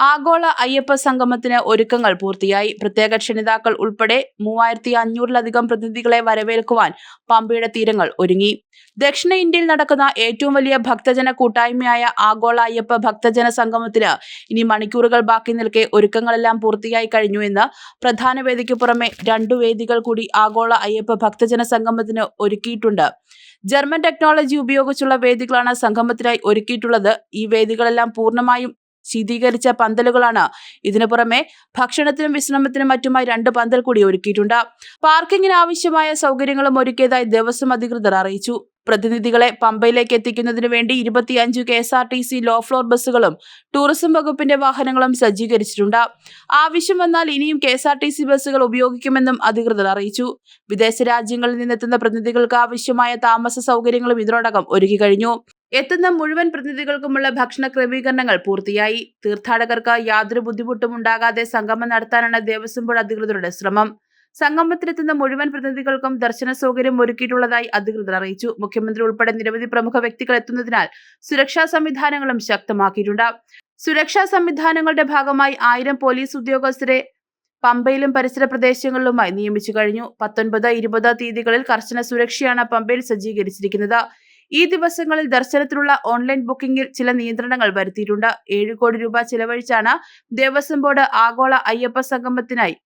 ആഗോള അയ്യപ്പ സംഗമത്തിന് ഒരുക്കങ്ങൾ പൂർത്തിയായി. പ്രത്യേക ക്ഷണിതാക്കൾ ഉൾപ്പെടെ മൂവായിരത്തി അഞ്ഞൂറിലധികം പ്രതിനിധികളെ വരവേൽക്കുവാൻ പമ്പയുടെ തീരങ്ങൾ ഒരുങ്ങി. ദക്ഷിണ ഇന്ത്യയിൽ നടക്കുന്ന ഏറ്റവും വലിയ ഭക്തജന കൂട്ടായ്മയായ ആഗോള അയ്യപ്പ ഭക്തജന സംഗമത്തിന് ഇനി മണിക്കൂറുകൾ ബാക്കി നിൽക്കെ ഒരുക്കങ്ങളെല്ലാം പൂർത്തിയായി കഴിഞ്ഞു എന്ന് പ്രധാന വേദിക്ക് പുറമെ രണ്ടു വേദികൾ കൂടി ആഗോള അയ്യപ്പ ഭക്തജന സംഗമത്തിന് ഒരുക്കിയിട്ടുണ്ട്. ജർമ്മൻ ടെക്നോളജി ഉപയോഗിച്ചുള്ള വേദികളാണ് സംഗമത്തിനായി ഒരുക്കിയിട്ടുള്ളത്. ഈ വേദികളെല്ലാം പൂർണമായും ശീതീകരിച്ച പന്തലുകളാണ്. ഇതിനു പുറമെ ഭക്ഷണത്തിനും വിശ്രമത്തിനും മറ്റുമായി രണ്ട് പന്തൽ കൂടി ഒരുക്കിയിട്ടുണ്ട്. പാർക്കിങ്ങിന് ആവശ്യമായ സൗകര്യങ്ങളും ഒരുക്കിയതായി ദേവസ്വം അധികൃതർ അറിയിച്ചു. പ്രതിനിധികളെ പമ്പയിലേക്ക് എത്തിക്കുന്നതിനു വേണ്ടി ഇരുപത്തിയഞ്ച് K S R T C low floor ബസ്സുകളും ടൂറിസം വകുപ്പിന്റെ വാഹനങ്ങളും സജ്ജീകരിച്ചിട്ടുണ്ട്. ആവശ്യം വന്നാൽ ഇനിയും K S R T C ബസ്സുകൾ ഉപയോഗിക്കുമെന്നും അധികൃതർ അറിയിച്ചു. വിദേശ രാജ്യങ്ങളിൽ നിന്നെത്തുന്ന പ്രതിനിധികൾക്ക് ആവശ്യമായ താമസ സൗകര്യങ്ങളും ഇതിനോടകം ഒരുക്കി കഴിഞ്ഞു എത്തുന്ന മുഴുവൻ പ്രതിനിധികൾക്കുമുള്ള ഭക്ഷണ ക്രമീകരണങ്ങൾ പൂർത്തിയായി. തീർത്ഥാടകർക്ക് യാതൊരു ബുദ്ധിമുട്ടും ഉണ്ടാകാതെ സംഗമം നടത്താനാണ് ദേവസ്വം ബോർഡ് അധികൃതരുടെ ശ്രമം. സംഗമത്തിലെത്തുന്ന മുഴുവൻ പ്രതിനിധികൾക്കും ദർശന സൗകര്യം ഒരുക്കിയിട്ടുള്ളതായി അധികൃതർ അറിയിച്ചു. മുഖ്യമന്ത്രി ഉൾപ്പെടെ നിരവധി പ്രമുഖ വ്യക്തികൾ എത്തുന്നതിനാൽ സുരക്ഷാ സംവിധാനങ്ങളും ശക്തമാക്കിയിട്ടുണ്ട്. സുരക്ഷാ സംവിധാനങ്ങളുടെ ഭാഗമായി ആയിരം പോലീസ് ഉദ്യോഗസ്ഥരെ പമ്പയിലും പരിസര പ്രദേശങ്ങളിലുമായി നിയമിച്ചു കഴിഞ്ഞു. പത്തൊൻപത് ഇരുപത് തീയതികളിൽ കർശന സുരക്ഷയാണ് പമ്പയിൽ സജ്ജീകരിച്ചിരിക്കുന്നത്. ഈ ദിവസങ്ങളിൽ ദർശനത്തിനുള്ള ഓൺലൈൻ ബുക്കിംഗിൽ ചില നിയന്ത്രണങ്ങൾ വരുത്തിയിട്ടുണ്ട്. ഏഴ് കോടി രൂപ ചിലവഴിച്ചാണ് ദേവസ്വം ബോർഡ് ആഗോള അയ്യപ്പ സംഗമത്തിനായി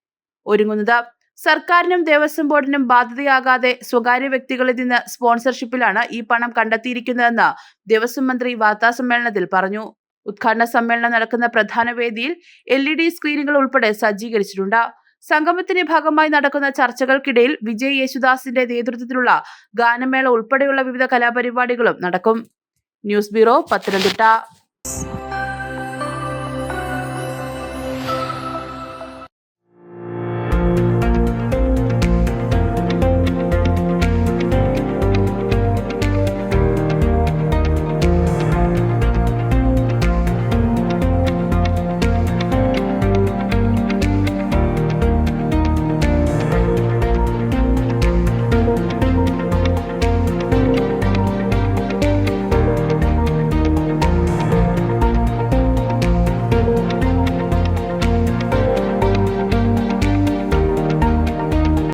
ഒരുങ്ങുന്നത്. സർക്കാരിനും ദേവസ്വം ബോർഡിനും ബാധ്യതയാകാതെ സ്വകാര്യ വ്യക്തികളിൽ നിന്ന് സ്പോൺസർഷിപ്പിലാണ് ഈ പണം കണ്ടെത്തിയിരിക്കുന്നതെന്ന് ദേവസ്വം മന്ത്രി വാർത്താസമ്മേളനത്തിൽ പറഞ്ഞു. ഉദ്ഘാടന സമ്മേളനം നടക്കുന്ന പ്രധാന വേദിയിൽ എൽ ഇ ഡി സ്ക്രീനുകൾ ഉൾപ്പെടെ സജ്ജീകരിച്ചിട്ടുണ്ട്. സംഗമത്തിന്റെ ഭാഗമായി നടക്കുന്ന ചർച്ചകൾക്കിടയിൽ വിജയ് യേശുദാസിന്റെ നേതൃത്വത്തിലുള്ള ഗാനമേള ഉൾപ്പെടെയുള്ള വിവിധ കലാപരിപാടികളും നടക്കും. News bureau Pathanamthitta.